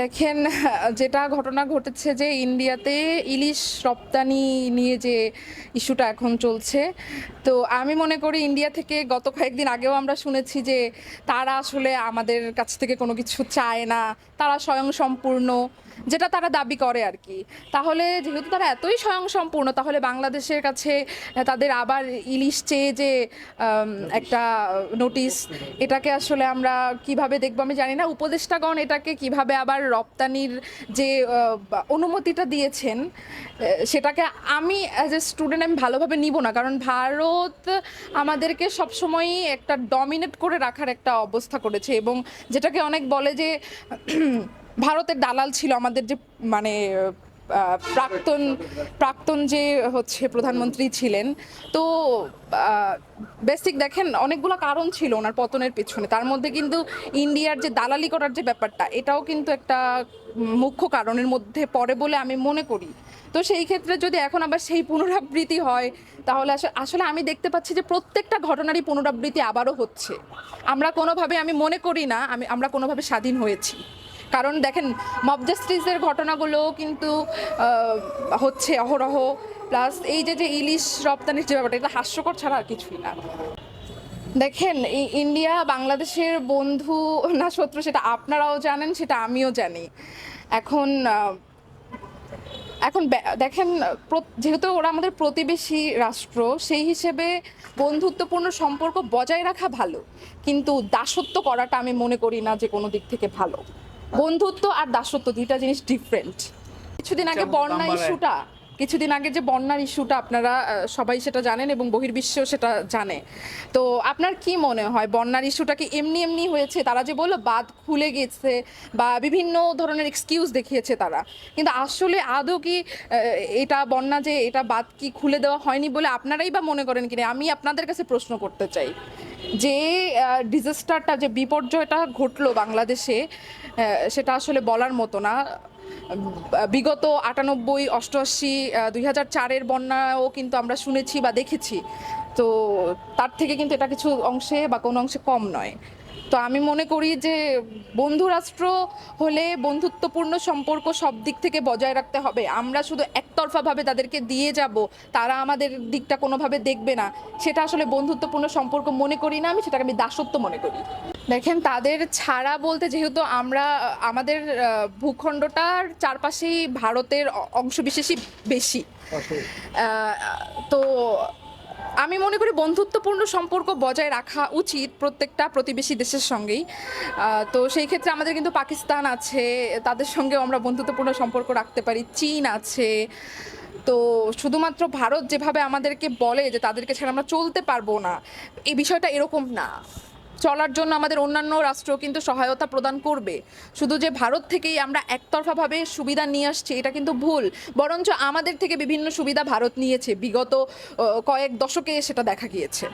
দেখেন, যেটা ঘটনা ঘটেছে যে ইন্ডিয়াতে ইলিশ রপ্তানি নিয়ে যে ইস্যুটা এখন চলছে, তো আমি মনে করি ইন্ডিয়া থেকে গত কয়েকদিন আগেও আমরা শুনেছি যে তারা আসলে আমাদের কাছ থেকে কোনো কিছু চায় না, তারা স্বয়ং সম্পূর্ণ যেটা তারা দাবি করে আর কি। তাহলে যেহেতু তারা এতই স্বয়ং সম্পূর্ণ তাহলে বাংলাদেশের কাছে তাদের আবার ইলিশ চেয়ে যে একটা নোটিশ, এটাকে আসলে আমরা কীভাবে দেখব আমি জানি না। উপদেষ্টাগণ এটাকে কীভাবে আবার রপ্তানির যে অনুমতিটা দিয়েছেন সেটাকে আমি অ্যাজ এ স্টুডেন্ট আমি ভালোভাবে নিব না। কারণ ভারত আমাদেরকে সবসময়ই একটা ডমিনেট করে রাখার একটা অবস্থা করেছে এবং যেটাকে অনেক বলে যে, ভারতের দালাল ছিল আমাদের যে মানে প্রাক্তন প্রাক্তন যে হচ্ছে প্রধানমন্ত্রী ছিলেন, তো বেসিক দেখেন, অনেকগুলো কারণ ছিল ওনার পতনের পিছনে। তার মধ্যে কিন্তু ইন্ডিয়ার যে দালালি করার যে ব্যাপারটা, এটাও কিন্তু একটা মুখ্য কারণের মধ্যে পড়ে বলে আমি মনে করি। তো সেই ক্ষেত্রে যদি এখন আবার সেই পুনরাবৃত্তি হয়, তাহলে আসলে আমি দেখতে পাচ্ছি যে প্রত্যেকটা ঘটনারই পুনরাবৃত্তি আবারও হচ্ছে। আমরা কোনোভাবে, আমি মনে করি না, আমি, আমরা কোনোভাবে স্বাধীন হয়েছি। কারণ দেখেন মব জাস্টিসের ঘটনাগুলো কিন্তু হচ্ছে অহরহ প্লাস এই যে যে ইলিশ রপ্তানির যে ব্যাপারটা, এটা হাস্যকর ছাড়া আর কিছুই না। দেখেন এই ইন্ডিয়া বাংলাদেশের বন্ধু না শত্রু, সেটা আপনারাও জানেন, সেটা আমিও জানি। এখন এখন দেখেন যেহেতু ওরা আমাদের প্রতিবেশী রাষ্ট্র, সেই হিসেবে বন্ধুত্বপূর্ণ সম্পর্ক বজায় রাখা ভালো। কিন্তু দাসত্ব করাটা আমি মনে করি না যে কোনো দিক থেকে ভালো। বন্ধুত্ব আর দাসত্ব দুইটা জিনিস ডিফারেন্ট কিছুদিন আগে বন্যা ইস্যুটা কিছুদিন আগে যে বন্যার ইস্যুটা আপনারা সবাই সেটা জানেন এবং বহির্বিশ্বেও সেটা জানে। তো আপনার কি মনে হয় বন্যার ইস্যুটা কি এমনি এমনি হয়েছে? তারা যে বলল বাদ খুলে গেছে বা বিভিন্ন ধরনের এক্সকিউজ দেখিয়েছে তারা। কিন্তু আসলে আদৌ কি এটা বন্যা যে এটা বাদ কি খুলে দেওয়া হয়নি বলে আপনারাই বা মনে করেন কিনা? আমি আপনাদের কাছে প্রশ্ন করতে চাই। যে ডিজাস্টারটা যে বিপর্যয়টা ঘটলো বাংলাদেশে সেটা আসলে বলার মতো না। বিগত আটানব্বই, অষ্টআশি দুই হাজার চারের বন্যাও কিন্তু আমরা শুনেছি বা দেখেছি। তো তার থেকে কিন্তু এটা কিছু অংশে বা কোনো অংশে কম নয়। তো আমি মনে করি যে বন্ধুরাষ্ট্র হলে বন্ধুত্বপূর্ণ সম্পর্ক সব দিক থেকে বজায় রাখতে হবে। আমরা শুধু একতরফাভাবে তাদেরকে দিয়ে যাব, তারা আমাদের দিকটা কোনোভাবে দেখবে না। সেটা আসলে বন্ধুত্বপূর্ণ সম্পর্ক মনে করি না আমি, সেটাকে আমি দাসত্ব মনে করি। দেখেন, তাদের ছাড়া বলতে যেহেতু আমরা আমাদের ভূখণ্ডটার চারপাশেই ভারতের অংশবিশেষই বেশি। তো আমি মনে করি বন্ধুত্বপূর্ণ সম্পর্ক বজায় রাখা উচিত প্রত্যেকটা প্রতিবেশী দেশের সঙ্গেই। তো সেই ক্ষেত্রে আমাদের কিন্তু পাকিস্তান আছে, তাদের সঙ্গেও আমরা বন্ধুত্বপূর্ণ সম্পর্ক রাখতে পারি, চীন আছে। তো শুধুমাত্র ভারত যেভাবে আমাদেরকে বলে যে তাদেরকে ছাড়া আমরা চলতে পারব না এই বিষয়টা এরকম না। চলার জন্য আমাদের অন্যান্য রাষ্ট্র কিন্তু সহায়তা প্রদান করবে। শুধু যে ভারত থেকেই আমরা একতরফাভাবে সুবিধা নিয়ে আসছি, এটা কিন্তু ভুল। বরঞ্চ আমাদের থেকে বিভিন্ন সুবিধা ভারত নিয়েছে। বিগত কয়েক দশকে সেটা দেখা গিয়েছে।